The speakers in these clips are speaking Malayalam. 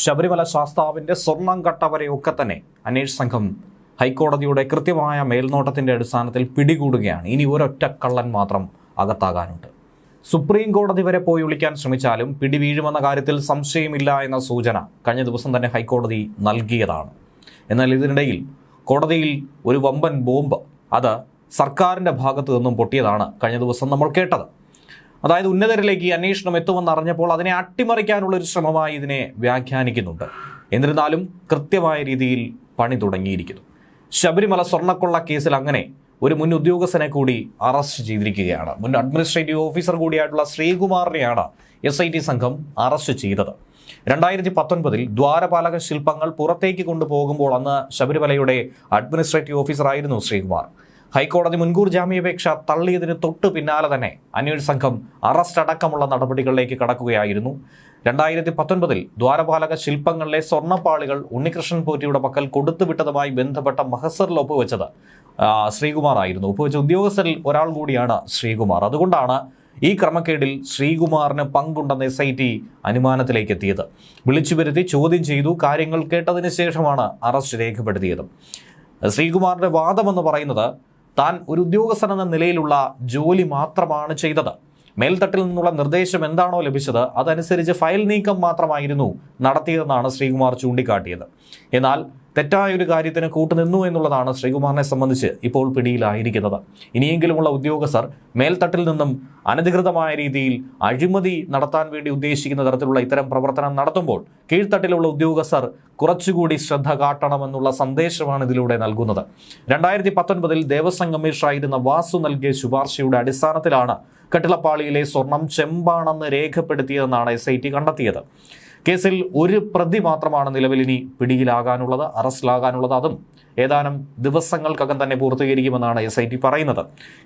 ശബരിമല ശാസ്താവിന്റെ സ്വർണം കട്ടവരെയൊക്കെ തന്നെ അന്വേഷണ സംഘം ഹൈക്കോടതിയുടെ കൃത്യമായ മേൽനോട്ടത്തിന്റെ അടിസ്ഥാനത്തിൽ പിടികൂടുകയാണ്. ഇനി ഒരൊറ്റ കള്ളൻ മാത്രം അകത്താകാനുണ്ട്. സുപ്രീം കോടതി വരെ പോയി വിളിക്കാൻ ശ്രമിച്ചാലും പിടി വീഴുമെന്ന കാര്യത്തിൽ സംശയമില്ല എന്ന സൂചന കഴിഞ്ഞ ദിവസം തന്നെ ഹൈക്കോടതി നൽകിയതാണ്. എന്നാൽ ഇതിനിടയിൽ കോടതിയിൽ ഒരു വമ്പൻ ബോംബ് അത് സർക്കാരിന്റെ ഭാഗത്തു നിന്നും പൊട്ടിയതാണ് കഴിഞ്ഞ ദിവസം നമ്മൾ കേട്ടത്. അതായത് ഉന്നതരിലേക്ക് അന്വേഷണം എത്തുമെന്ന് അറിഞ്ഞപ്പോൾ അതിനെ അട്ടിമറിക്കാനുള്ള ഒരു ശ്രമമായി ഇതിനെ വ്യാഖ്യാനിക്കുന്നുണ്ട്. എന്നിരുന്നാലും കൃത്യമായ രീതിയിൽ പണി തുടങ്ങിയിരിക്കുന്നു. ശബരിമല സ്വർണക്കൊള്ള കേസിൽ അങ്ങനെ ഒരു മുൻ ഉദ്യോഗസ്ഥനെ കൂടി അറസ്റ്റ് ചെയ്തിരിക്കുകയാണ്. മുൻ അഡ്മിനിസ്ട്രേറ്റീവ് ഓഫീസർ കൂടിയായിട്ടുള്ള ശ്രീകുമാറിനെയാണ് എസ് ഐ ടി സംഘം അറസ്റ്റ് ചെയ്തത്. രണ്ടായിരത്തി പത്തൊൻപതിൽ ദ്വാരപാലക ശില്പങ്ങൾ പുറത്തേക്ക് കൊണ്ടുപോകുമ്പോൾ അന്ന് ശബരിമലയുടെ അഡ്മിനിസ്ട്രേറ്റീവ് ഓഫീസറായിരുന്നു ശ്രീകുമാർ. ഹൈക്കോടതി മുൻകൂർ ജാമ്യാപേക്ഷ തള്ളിയതിന് തൊട്ടു പിന്നാലെ തന്നെ അന്വേഷണ സംഘം അറസ്റ്റ് അടക്കമുള്ള നടപടികളിലേക്ക് കടക്കുകയായിരുന്നു. രണ്ടായിരത്തി പത്തൊൻപതിൽ ദ്വാരപാലക ശില്പങ്ങളിലെ സ്വർണപ്പാളികൾ ഉണ്ണികൃഷ്ണൻ പോറ്റിയുടെ പക്കൽ കൊടുത്തുവിട്ടതുമായി ബന്ധപ്പെട്ട മഹസറിൽ ഒപ്പുവെച്ചത് ശ്രീകുമാർ ആയിരുന്നു. ഒപ്പുവെച്ച ഉദ്യോഗസ്ഥരിൽ ഒരാൾ കൂടിയാണ് ശ്രീകുമാർ. അതുകൊണ്ടാണ് ഈ ക്രമക്കേടിൽ ശ്രീകുമാറിന് പങ്കുണ്ടെന്ന് എസ് ഐ ടി അനുമാനത്തിലേക്ക് എത്തിയത്. വിളിച്ചു വരുത്തി ചോദ്യം ചെയ്തു കാര്യങ്ങൾ കേട്ടതിന് ശേഷമാണ് അറസ്റ്റ് രേഖപ്പെടുത്തിയത്. ശ്രീകുമാറിന്റെ വാദമെന്ന് പറയുന്നത് താൻ ഒരു ഉദ്യോഗസ്ഥൻ എന്ന നിലയിലുള്ള ജോലി മാത്രമാണ് ചെയ്തത്. മേൽത്തട്ടിൽ നിന്നുള്ള നിർദ്ദേശം എന്താണോ ലഭിച്ചത് അതനുസരിച്ച് ഫയൽ നീക്കം മാത്രമായിരുന്നു നടത്തിയതെന്നാണ് ശ്രീകുമാർ ചൂണ്ടിക്കാട്ടിയത്. എന്നാൽ തെറ്റായ ഒരു കാര്യത്തിന് കൂട്ടുനിന്നു എന്നുള്ളതാണ് ശ്രീകുമാറിനെ സംബന്ധിച്ച് ഇപ്പോൾ പിടിയിലായിരിക്കുന്നത്. ഇനിയെങ്കിലുമുള്ള ഉദ്യോഗസ്ഥർ മേൽത്തട്ടിൽ നിന്നും അനധികൃതമായ രീതിയിൽ അഴിമതി നടത്താൻ വേണ്ടി ഉദ്ദേശിക്കുന്ന തരത്തിലുള്ള ഇത്തരം പ്രവർത്തനം നടത്തുമ്പോൾ കീഴ്ത്തട്ടിലുള്ള ഉദ്യോഗസ്ഥർ കുറച്ചുകൂടി ശ്രദ്ധ കാട്ടണമെന്നുള്ള സന്ദേശമാണ് ഇതിലൂടെ നൽകുന്നത്. രണ്ടായിരത്തി പത്തൊൻപതിൽ ദേവസ്വം കമ്മീഷണറായിരുന്ന വാസു നൽകിയ ശുപാർശയുടെ അടിസ്ഥാനത്തിലാണ് കട്ടിളപ്പാളിയിലെ സ്വർണം ചെമ്പാണെന്ന് രേഖപ്പെടുത്തിയതെന്നാണ് എസ് ഐ ടി കണ്ടെത്തിയത്. കേസിൽ ഒരു പ്രതി മാത്രമാണ് നിലവിൽ ഇനി പിടിയിലാകാനുള്ളത് അറസ്റ്റിലാകാനുള്ളത്. അതും ഏതാനും ദിവസങ്ങൾക്കകം തന്നെ പൂർത്തീകരിക്കുമെന്നാണ് എസ് ഐ ടി പറയുന്നത്.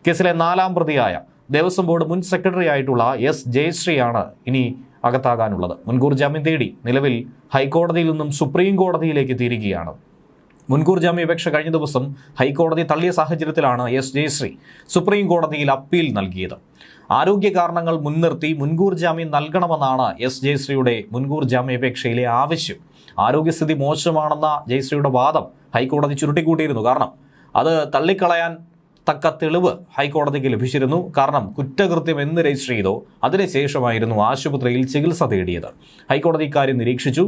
കേസിലെ നാലാം പ്രതിയായ ദേവസ്വം ബോർഡ് മുൻ സെക്രട്ടറി ആയിട്ടുള്ള എസ് ജയശ്രീയാണ് ഇനി അകത്താകാനുള്ളത്. മുൻകൂർ ജാമ്യം തേടി നിലവിൽ ഹൈക്കോടതിയിൽ നിന്നും സുപ്രീം കോടതിയിലേക്ക് എത്തിയിരിക്കുകയാണ് മുൻകൂർ ജാമ്യാപേക്ഷ കഴിഞ്ഞ ദിവസം ഹൈക്കോടതി തള്ളിയ സാഹചര്യത്തിലാണ് എസ് ജയശ്രീ സുപ്രീം കോടതിയിൽ അപ്പീൽ നൽകിയത്. ആരോഗ്യ കാരണങ്ങൾ മുൻനിർത്തി മുൻകൂർ ജാമ്യം നൽകണമെന്നാണ് എസ് ജയശ്രീയുടെ മുൻകൂർ ജാമ്യാപേക്ഷയിലെ ആവശ്യം. ആരോഗ്യസ്ഥിതി മോശമാണെന്ന ജയശ്രീയുടെ വാദം ഹൈക്കോടതി ചുരുട്ടിക്കൂട്ടിയിരുന്നു. കാരണം അത് തള്ളിക്കളയാൻ തക്ക തെളിവ് ഹൈക്കോടതിക്ക് ലഭിച്ചിരുന്നു. കാരണം കുറ്റകൃത്യം എന്ന് രജിസ്റ്റർ ചെയ്തോ അതിനുശേഷമായിരുന്നു ആശുപത്രിയിൽ ചികിത്സ തേടിയത്. ഹൈക്കോടതി ഇക്കാര്യം നിരീക്ഷിച്ചു.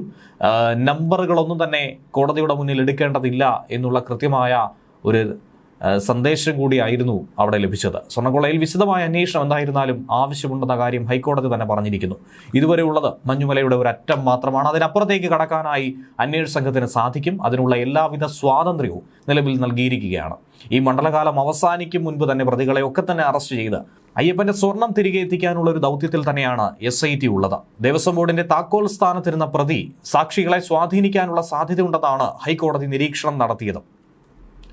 നമ്പറുകളൊന്നും തന്നെ കോടതിയുടെ മുന്നിൽ എടുക്കേണ്ടതില്ല എന്നുള്ള കൃത്യമായ ഒരു സന്ദേശം കൂടിയായിരുന്നു അവിടെ ലഭിച്ചത്. സ്വർണക്കൊള്ളയിൽ വിശദമായ അന്വേഷണം എന്തായിരുന്നാലും ആവശ്യമുണ്ടെന്ന കാര്യം ഹൈക്കോടതി തന്നെ പറഞ്ഞിരിക്കുന്നു. ഇതുവരെ ഉള്ളത് മഞ്ഞുമലയുടെ ഒരു അറ്റം മാത്രമാണ്. അതിനപ്പുറത്തേക്ക് കടക്കാനായി അന്വേഷണ സംഘത്തിന് സാധിക്കും. അതിനുള്ള എല്ലാവിധ സ്വാതന്ത്ര്യവും നിലവിൽ നൽകിയിരിക്കുകയാണ്. ഈ മണ്ഡലകാലം അവസാനിക്കും മുൻപ് തന്നെ പ്രതികളെ ഒക്കെ തന്നെ അറസ്റ്റ് ചെയ്ത് അയ്യപ്പന്റെ സ്വർണം തിരികെ എത്തിക്കാനുള്ള ഒരു ദൗത്യത്തിൽ തന്നെയാണ് എസ് ഐ ടി ഉള്ളത്. ദേവസ്വം ബോർഡിന്റെ താക്കോൽ സ്ഥാനത്തിരുന്ന പ്രതി സാക്ഷികളെ സ്വാധീനിക്കാനുള്ള സാധ്യതയുണ്ടെന്നാണ് ഹൈക്കോടതി നിരീക്ഷണം നടത്തിയത്.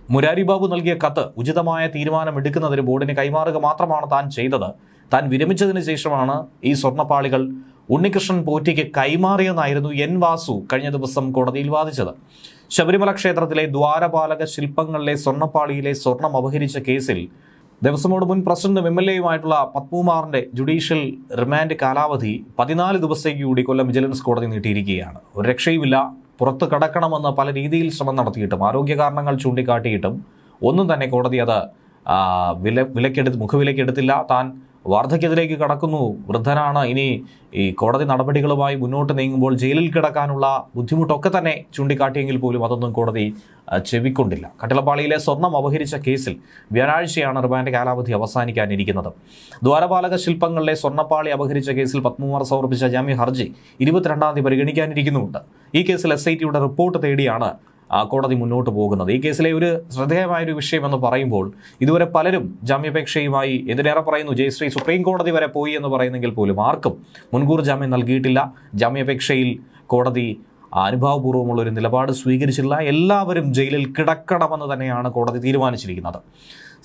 മുരാരി ബാബു നൽകിയ കത്ത് ഉചിതമായ തീരുമാനമെടുക്കുന്നതിന് ബോർഡിന് കൈമാറുക മാത്രമാണ് താൻ ചെയ്തത്. താൻ വിരമിച്ചതിന് ശേഷമാണ് ഈ സ്വർണപ്പാളികൾ ഉണ്ണികൃഷ്ണൻ പോറ്റിക്ക് കൈമാറിയെന്നായിരുന്നു എൻ വാസു കഴിഞ്ഞ ദിവസം കോടതിയിൽ വാദിച്ചത്. ശബരിമല ക്ഷേത്രത്തിലെ ദ്വാരപാലക ശില്പങ്ങളിലെ സ്വർണപ്പാളിയിലെ സ്വർണം അപഹരിച്ച കേസിൽ ദിവസമോട് മുൻ പ്രസിഡന്റും എം എൽ എയുമായിട്ടുള്ള പത്മകുമാറിന്റെ ജുഡീഷ്യൽ റിമാൻഡ് കാലാവധി പതിനാല് ദിവസത്തേക്ക് കൂടി കൊല്ലം വിജിലൻസ് കോടതി നീട്ടിയിരിക്കുകയാണ്. ഒരു രക്ഷയുമില്ല. പുറത്ത് കടക്കണമെന്ന് പല രീതിയിൽ ശ്രമം നടത്തിയിട്ടും ആരോഗ്യ കാരണങ്ങൾ ചൂണ്ടിക്കാട്ടിയിട്ടും ഒന്നും തന്നെ കോടതി അത് വില വിലക്കെടുത്ത് മുഖവിലക്കെടുത്തില്ല താൻ വാർദ്ധക്യത്തിലേക്ക് കടക്കുന്നു. വൃദ്ധനാണ് ഇനി ഈ കോടതി നടപടികളുമായി മുന്നോട്ട് നീങ്ങുമ്പോൾ ജയിലിൽ കിടക്കാനുള്ള ബുദ്ധിമുട്ടൊക്കെ തന്നെ ചൂണ്ടിക്കാട്ടിയെങ്കിൽ പോലും അതൊന്നും കോടതി ചെവിക്കൊണ്ടില്ല. കട്ടിളപ്പാളിയിലെ സ്വർണം അപഹരിച്ച കേസിൽ വ്യാഴാഴ്ചയാണ് റിമാൻഡ് കാലാവധി അവസാനിക്കാനിരിക്കുന്നത്. ദ്വാരപാലക ശില്പങ്ങളിലെ സ്വർണപ്പാളി അപഹരിച്ച കേസിൽ പത്മകുമാർ സമർപ്പിച്ച ജാമ്യ ഹർജി ഇരുപത്തിരണ്ടാം തീയതി പരിഗണിക്കാനിരിക്കുന്നുണ്ട് ഈ കേസിൽ എസ് ഐ ടിയുടെ റിപ്പോർട്ട് തേടിയാണ് കോടതി മുന്നോട്ട് പോകുന്നത്. ഈ കേസിലെ ഒരു ശ്രദ്ധേയമായൊരു വിഷയമെന്ന് പറയുമ്പോൾ ഇതുവരെ പലരും ജാമ്യാപേക്ഷയുമായി എതിരേറെ പറയുന്നു ജയശ്രീ സുപ്രീം കോടതി വരെ പോയി എന്ന് പറയുന്നെങ്കിൽ പോലും ആർക്കും മുൻകൂർ ജാമ്യം നൽകിയിട്ടില്ല. ജാമ്യാപേക്ഷയിൽ കോടതി അനുഭാവപൂർവമുള്ള ഒരു നിലപാട് സ്വീകരിച്ചില്ല എല്ലാവരും ജയിലിൽ കിടക്കണമെന്ന് തന്നെയാണ് കോടതി തീരുമാനിച്ചിരിക്കുന്നത്.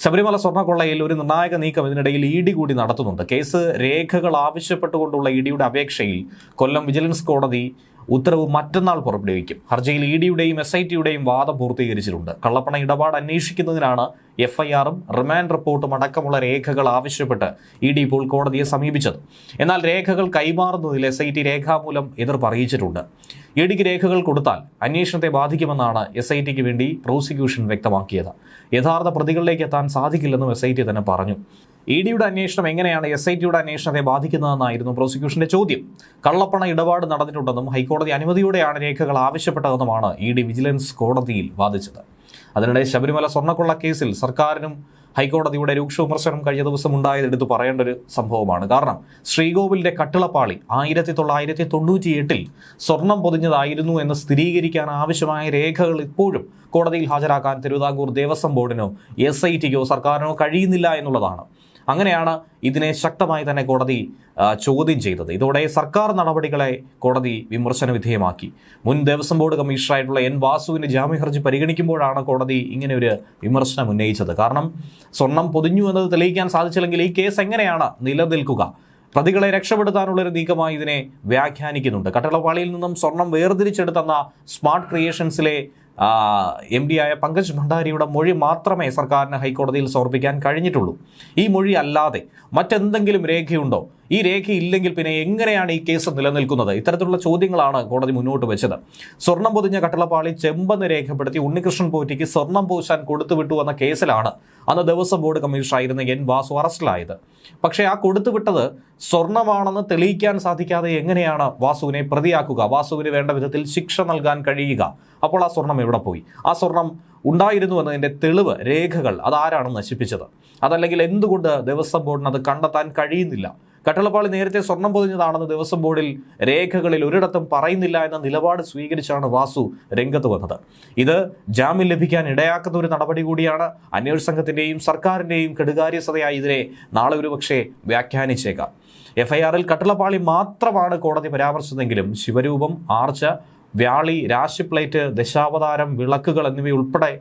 ശബരിമല സ്വർണക്കൊള്ളയിൽ ഒരു നിർണായക നീക്കം ഇതിനിടയിൽ ഇ ഡി കൂടി നടത്തുന്നുണ്ട്. കേസ് രേഖകൾ ആവശ്യപ്പെട്ടുകൊണ്ടുള്ള ഇ ഡിയുടെ അപേക്ഷയിൽ കൊല്ലം വിജിലൻസ് കോടതി ഉത്തരവ് മറ്റന്നാൾ പുറപ്പെടുവിക്കും. ഹർജിയിൽ ഇ ഡിയുടെയും എസ് ഐ ടിയുടെയും വാദം പൂർത്തീകരിച്ചിട്ടുണ്ട്. കള്ളപ്പണ ഇടപാട് അന്വേഷിക്കുന്നതിനാണ് എഫ് ഐ ആറും റിമാൻഡ് റിപ്പോർട്ടും അടക്കമുള്ള രേഖകൾ ആവശ്യപ്പെട്ട് ഇ ഡി ഇപ്പോൾ കോടതിയെ സമീപിച്ചത്. എന്നാൽ രേഖകൾ കൈമാറുന്നതിൽ എസ് ഐ ടി രേഖാമൂലം എതിർപ്പ് അറിയിച്ചിട്ടുണ്ട്. ഇ ഡിക്ക് രേഖകൾ കൊടുത്താൽ അന്വേഷണത്തെ ബാധിക്കുമെന്നാണ് എസ് ഐ ടിക്ക് വേണ്ടി പ്രോസിക്യൂഷൻ വ്യക്തമാക്കിയത്. യഥാർത്ഥ പ്രതികളിലേക്ക് എത്താൻ സാധിക്കില്ലെന്നും എസ് ഐ ടി തന്നെ പറഞ്ഞു. ഇ ഡിയുടെ അന്വേഷണം എങ്ങനെയാണ് എസ് ഐ ടിയുടെ അന്വേഷണത്തെ ബാധിക്കുന്നതെന്നായിരുന്നു പ്രോസിക്യൂഷന്റെ ചോദ്യം. കള്ളപ്പണ ഇടപാട് നടന്നിട്ടുണ്ടെന്നും ഹൈക്കോടതി അനുമതിയോടെയാണ് രേഖകൾ ആവശ്യപ്പെട്ടതെന്നുമാണ് ഇ ഡി വിജിലൻസ് കോടതിയിൽ വാദിച്ചത്. അതിനിടെ ശബരിമല സ്വർണക്കൊള്ള കേസിൽ സർക്കാരിനും ഹൈക്കോടതിയുടെ രൂക്ഷ വിമർശനം കഴിഞ്ഞ ദിവസം ഉണ്ടായത് എടുത്തു പറയേണ്ട ഒരു സംഭവമാണ്. കാരണം ശ്രീകോവിലിന്റെ കട്ടിളപ്പാളി ആയിരത്തി തൊള്ളായിരത്തി തൊണ്ണൂറ്റി എട്ടിൽ സ്വർണം പൊതിഞ്ഞതായിരുന്നു എന്ന് സ്ഥിരീകരിക്കാൻ ആവശ്യമായ രേഖകൾ ഇപ്പോഴും കോടതിയിൽ ഹാജരാക്കാൻ തിരുവിതാംകൂർ ദേവസ്വം ബോർഡിനോ എസ് ഐ ടിക്കോ സർക്കാരിനോ കഴിയുന്നില്ല എന്നുള്ളതാണ്. അങ്ങനെയാണ് ഇതിനെ ശക്തമായി തന്നെ കോടതി ചോദ്യം ചെയ്തത്. ഇതോടെ സർക്കാർ നടപടികളെ കോടതി വിമർശന വിധേയമാക്കി. മുൻ ദേവസ്വം ബോർഡ് കമ്മീഷണറായിട്ടുള്ള എൻ വാസുവിന്റെ ഹർജി പരിഗണിക്കുമ്പോഴാണ് കോടതി ഇങ്ങനെ ഒരു വിമർശനം ഉന്നയിച്ചത്. കാരണം സ്വർണം പൊതിഞ്ഞു എന്നത് തെളിയിക്കാൻ സാധിച്ചില്ലെങ്കിൽ ഈ കേസ് എങ്ങനെയാണ് നിലനിൽക്കുക? പ്രതികളെ രക്ഷപ്പെടുത്താനുള്ള ഒരു നീക്കമായി ഇതിനെ വ്യാഖ്യാനിക്കുന്നുണ്ട്. കട്ടളപ്പാളിയിൽ നിന്നും സ്വർണം വേർതിരിച്ചെടുത്തെന്ന സ്മാർട്ട് ക്രിയേഷൻസിലെ എം ഡി ആയ പങ്കജ് ഭണ്ഡാരിയുടെ മൊഴി മാത്രമേ സർക്കാരിന് ഹൈക്കോടതിയിൽ സമർപ്പിക്കാൻ കഴിഞ്ഞിട്ടുള്ളൂ. ഈ മൊഴി അല്ലാതെ മറ്റെന്തെങ്കിലും രേഖയുണ്ടോ? ഈ രേഖയില്ലെങ്കിൽ പിന്നെ എങ്ങനെയാണ് ഈ കേസ് നിലനിൽക്കുന്നത്? ഇത്തരത്തിലുള്ള ചോദ്യങ്ങളാണ് കോടതി മുന്നോട്ട് വെച്ചത്. സ്വർണം പൊതിഞ്ഞ കട്ടളപ്പാളി ചെമ്പെന്ന് രേഖപ്പെടുത്തി ഉണ്ണികൃഷ്ണൻ പോറ്റിക്ക് സ്വർണം പൂശാൻ കൊടുത്തുവിട്ടു എന്ന കേസിലാണ് അന്ന് ദേവസ്വം ബോർഡ് കമ്മീഷണർ ആയിരുന്ന എൻ വാസു അറസ്റ്റിലായത്. പക്ഷേ ആ കൊടുത്തുവിട്ടത് സ്വർണമാണെന്ന് തെളിയിക്കാൻ സാധിക്കാതെ എങ്ങനെയാണ് വാസുവിനെ പ്രതിയാക്കുക? വാസുവിന് വേണ്ട വിധത്തിൽ ശിക്ഷ നൽകാൻ കഴിയുക. അപ്പോൾ ആ സ്വർണം എവിടെ പോയി? ആ സ്വർണം ഉണ്ടായിരുന്നു എന്നതിന്റെ തെളിവ് രേഖകൾ അതാരാണ് നശിപ്പിച്ചത്? അതല്ലെങ്കിൽ എന്തുകൊണ്ട് ദേവസ്വം ബോർഡിന് അത് കണ്ടെത്താൻ കഴിയുന്നില്ല? കട്ടളപ്പാളി നേരത്തെ സ്വർണം പൊതിഞ്ഞതാണെന്ന് ദേവസ്വം ബോർഡിൽ രേഖകളിൽ ഒരിടത്തും പറയുന്നില്ല എന്ന നിലപാട് സ്വീകരിച്ചാണ് വാസു രംഗത്ത് വന്നത്. ഇത് ജാമ്യം ലഭിക്കാൻ ഇടയാക്കുന്ന ഒരു നടപടി കൂടിയാണ്. അന്വേഷണ സംഘത്തിന്റെയും സർക്കാരിന്റെയും കെടുകാര്യസ്ഥതയായി ഇതിനെ നാളെ ഒരുപക്ഷെ വ്യാഖ്യാനിച്ചേക്കാം. എഫ്ഐആറിൽ കട്ടളപ്പാളി മാത്രമാണ് കോടതി പരാമർശിച്ചതെങ്കിലും ശിവരൂപം ആർച്ച വ്യാളി രാശി പ്ലേറ്റ് ദശാവതാരം വിളക്കുകൾ എന്നിവയുൾപ്പെടെ ഉൾപ്പെടെ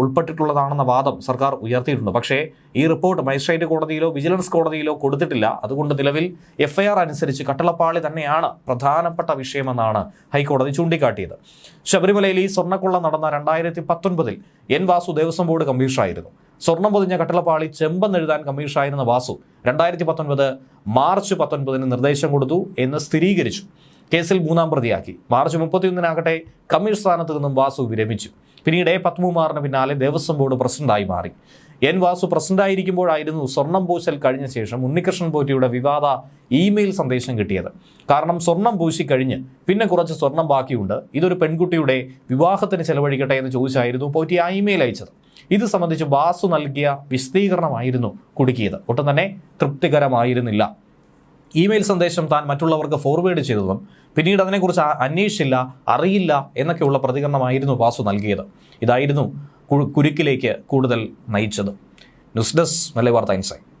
ഉൾപ്പെട്ടിട്ടുള്ളതാണെന്ന വാദം സർക്കാർ ഉയർത്തിയിട്ടുണ്ട്. പക്ഷേ ഈ റിപ്പോർട്ട് മജിസ്ട്രേറ്റ് കോടതിയിലോ വിജിലൻസ് കോടതിയിലോ കൊടുത്തിട്ടില്ല. അതുകൊണ്ട് നിലവിൽ എഫ്ഐആർ അനുസരിച്ച് കട്ടളപ്പാളി തന്നെയാണ് പ്രധാനപ്പെട്ട വിഷയമെന്നാണ് ഹൈക്കോടതി ചൂണ്ടിക്കാട്ടിയത്. ശബരിമലയിൽ ഈ സ്വർണക്കൊള്ള നടന്ന രണ്ടായിരത്തി പത്തൊൻപതിൽ എൻ വാസു ദേവസ്വം ബോർഡ് കമ്മീഷണറായിരുന്നു. സ്വർണം പൊതിഞ്ഞ കട്ടളപ്പാളി ചെമ്പെന്നെഴുതാൻ കമ്മീഷണറായിരുന്ന വാസു രണ്ടായിരത്തി പത്തൊൻപത് മാർച്ച് പത്തൊൻപതിന് നിർദ്ദേശം കൊടുത്തു എന്ന് സ്ഥിരീകരിച്ചു. കേസിൽ മൂന്നാം പ്രതിയാക്കി. മാർച്ച് മുപ്പത്തിയൊന്നിനാകട്ടെ കമ്മീഷൻ സ്ഥാനത്ത് നിന്നും വാസു വിരമിച്ചു. പിന്നീട് എ പത്മകുമാറിന് പിന്നാലെ ദേവസ്വം ബോർഡ് പ്രസിഡന്റായി മാറി. എൻ വാസു പ്രസിഡന്റായിരിക്കുമ്പോഴായിരുന്നു സ്വർണം പൂശൽ കഴിഞ്ഞ ശേഷം ഉണ്ണികൃഷ്ണൻ പോറ്റിയുടെ വിവാദ ഇമെയിൽ സന്ദേശം കിട്ടിയത്. കാരണം സ്വർണം പൂശി കഴിഞ്ഞ് പിന്നെ കുറച്ച് സ്വർണം ബാക്കിയുണ്ട്. ഇതൊരു പെൺകുട്ടിയുടെ വിവാഹത്തിന് ചെലവഴിക്കട്ടെ എന്ന് ചോദിച്ചായിരുന്നു പോറ്റി ആ ഇമെയിൽ അയച്ചത്. ഇത് സംബന്ധിച്ച് വാസു നൽകിയ വിശദീകരണമായിരുന്നു കുടുക്കിയത്. ഒട്ടും തന്നെ തൃപ്തികരമായിരുന്നില്ല. ഇമെയിൽ സന്ദേശം താൻ മറ്റുള്ളവർക്ക് ഫോർവേഡ് ചെയ്തതും പിന്നീട് അതിനെക്കുറിച്ച് അന്വേഷിച്ചില്ല അറിയില്ല എന്നൊക്കെയുള്ള പ്രതികരണമായിരുന്നു വാസു നൽകിയത്. ഇതായിരുന്നു കുരുക്കിലേക്ക് കൂടുതൽ നയിച്ചത്. ന്യൂസ് ഡെസ്ക് നല്ല വാർത്ത ഇൻസൈറ്റ്